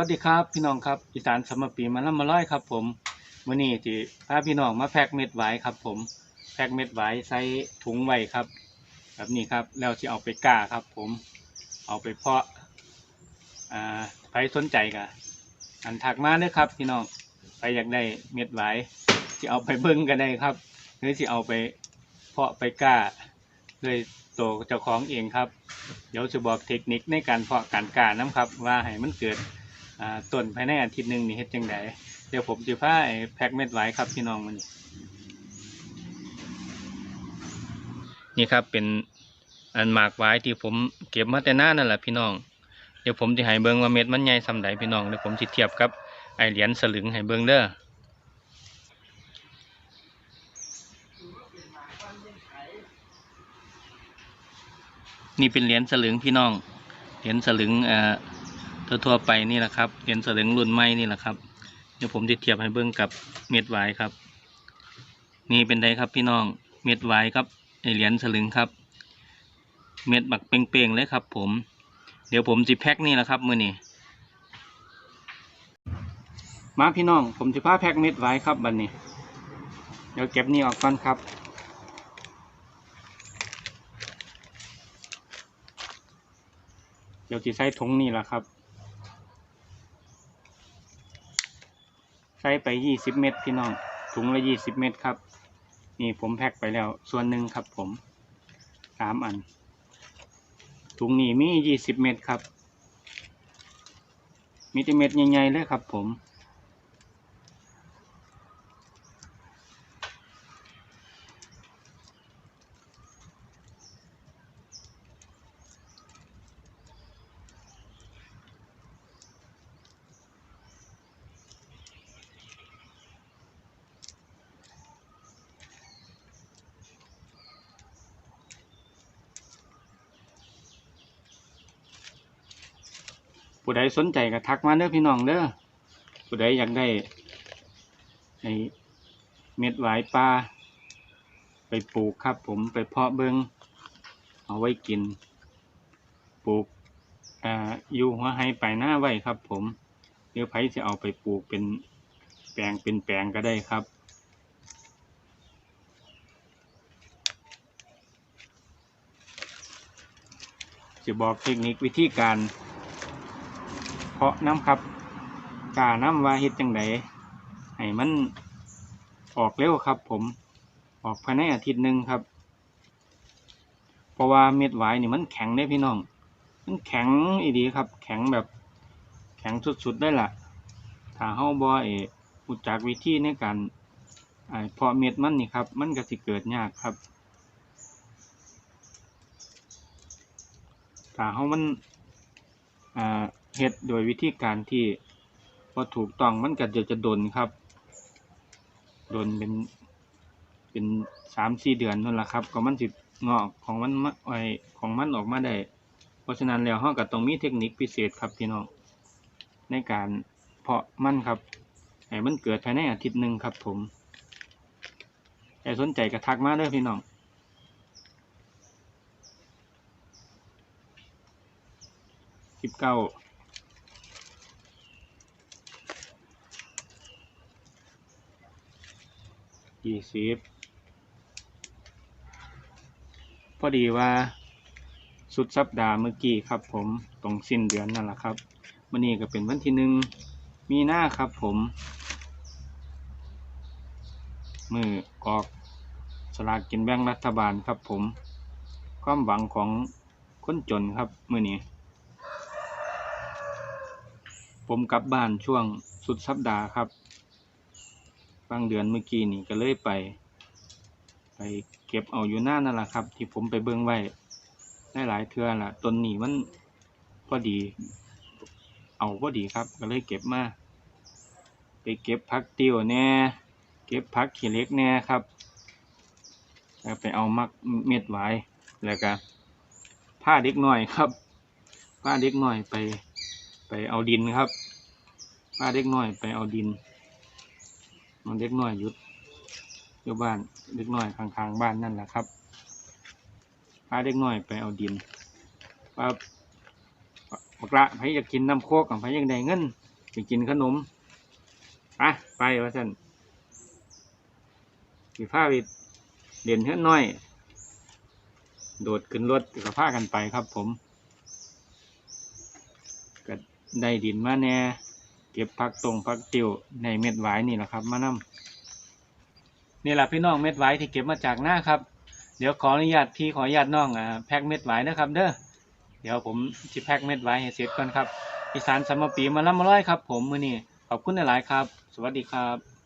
วัสดีครับ พี่น้องครับอีสานสมปีมาล่ำมาร้อยครับ ผมมื้อนี้ที่พาพี่น้องมาแพ็กเม็ดไว้ครับ ผมแพ็กเม็ดไว้ใส่ถุงไว้ครับ แบบนี้ครับแล้วที่เอาไปก้าครับ ผม เอาไปเพาะอ่าใครสนใจกะอันถักมาเด้อครับ พี่น้องใครอยากได้เม็ดไว้ที่เอาไปเบิ้งก็ได้ครับหรือที่เอาไปเพาะไปก้าด้วยตัวเจ้าของเองครับ เดี๋ยวจะบอกเทคนิคในการเพาะการก้าน้ำครับ ว่าให้มันเกิด ต้นภายในอาทิตย์หนึ่งนี่เฮ็ดจังไดเดี๋ยวผมจะพาแพ็กเม็ดไว้ครับพี่น้องมันนี่ครับเป็นอันหมากไว้ที่ผมเก็บมาแต่หน้านั่นแหละพี่น้อง เดี๋ยวผมจะให้เบิงว่าเม็ดมันใหญ่สำใดพี่น้องเดี๋ยวผมจะเทียบกับไอเหรียญสลึงให้เบิงเด้อนี่เป็นเหรียญสลึงพี่น้อง เหรียญสลึงอ่อ ทั่วๆไปนี่แหละครับเหรียญสลึงรุ่นใหม่นี่แหละครับเดี๋ยวผมจะเทียบให้เบิ่งกับเม็ดไวายครับ นี่เป็นไดครับพี่น้องเม็ดไวายครับไอเหรียญสลึงครับ เม็ดบักเป่งๆเลยครับ ผม เดี๋ยวผมจะแพ็คนี่แหละครับมือนี้มาพี่น้อง ผมจะพาแพ็คเม็ดไว้ครับบันนี้ เดี๋ยวเก็บนี่ออกก่อนครับ เดี๋ยวจะใส่ถุงนี่แหละครับ ใส่ไปยี่สิบเม็ดพี่น้อง ถุงละยี่สิบเม็ดครับ นี่ผมแพ็คไปแล้ว ส่วนหนึ่งครับผมสามอัน ถุงนี้มียี่สิบเม็ดครับ มีแต่เม็ดใหญ่ๆเลยครับผม ผู้ใดสนใจก็ทักมาเด้อพี่น้องเด้อผู้ใดอยากได้ไอเม็ดหวายปลาไปปลูกครับ ผมไปเพาะเบิงเอาไว้กิน ปลูกอ่าอยู่หัวไฮไปหน้าไว้ครับ ผมเดี๋ยวไผจะเอาไปปลูกเป็นแปลงเป็นแปลงก็ได้ครับจะบอกเทคนิควิธีการ เพาะน้ำครับกาน้ำว่าเฮ็ดจังไดให้มันออกเร็วครับ ผมออกภายในอาทิตย์หนึ่งครับ เพราะว่าเม็ดหวายนี่มันแข็งได้พี่น้อง มันแข็งอีดีครับ แข็งแบบแข็งสุดๆได้ละถ้าเฮาบ่เอรู้จักวิธีในการไอ้เพาะเม็ดมันนี่ครับ มันก็สิเกิดยากครับถ้าเฮามันอ่า เฮ็ดโดยวิธีการที่บ่ถูกต้องมันก็จะจะดนครับ ดนเป็นเป็นสามสี่เดือนนั่นแหละครับ ก็มันสิงอกของมันมาไอของมันออกมาได้ เพราะฉะนั้นแล้วเราก็ต้องมีเทคนิคพิเศษครับพี่น้องในการเพาะมันครับให้มันเกิดภายในอาทิตย์หนึ่งครับ ผมใครสนใจก็ทักมาเด้อพี่น้องสิบเก้า ยี่สิบพอดีว่าสุดสัปดาห์เมื่อกี้ครับผมตรงสิ้นเดือนนั่นแหละครับวันนี้ก็เป็นวันที่หนึ่งมีหน้าครับผม มือออกสลากกินแบ่งรัฐบาลครับผม ความหวังของคนจนครับมื่อนี้ ผมกลับบ้านช่วงสุดสัปดาห์ครับ บางเดือนเมื่อกี้นี่ก็เลยไป ไปเก็บเอาอยู่หน้านั่นแหละครับ ที่ผมไปเบิ่งไว้ได้หลายเทื่อละต้นนี้มันพอดี เอาพอดีครับ ก็เลยเก็บมาไปเก็บพักติวแน่เก็บพักขี้เล็กแน่ครับแล้วไปเอามักเม็ดไว้แล้วก็ผ้าเด็กหน่อยครับผ้าเด็กหน่อยไป ไปเอาดินครับพาเด็กหน้อยไปเอาดิน มันเด็กน้อยหยุดอยู่บ้านเด็กน้อยข้างๆบ้านนั่นแหละครับพาเด็กน้อยไปเอาดินว่าบักละไผอยากกินน้ำโคกกับไผอยากได้เงินไปกินขนมไปไปว่าซั่นสิพาไปเด่นเฮือนน้อย โดดขึ้นรถก็พากันไปครับผมก็ได้ดินมาแน่ เก็บผักตรงผักติวในเม็ดหวายนี่แหละครับ มานำนี่แหละพี่น้องเม็ดหวายที่เก็บมาจากหน้าครับ เดี๋ยวขออนุญาตพี่ขออนุญาตน้องอ่าแพ็กเม็ดหวายนะครับ เด้อเดี๋ยวผมจะแพ็กเม็ดหวายให้เสร็จก่อนครับอีสานสามปีมาล่ำมาร้อยครับ ผมมือนี่ขอบคุณหลายๆครับ สวัสดีครับ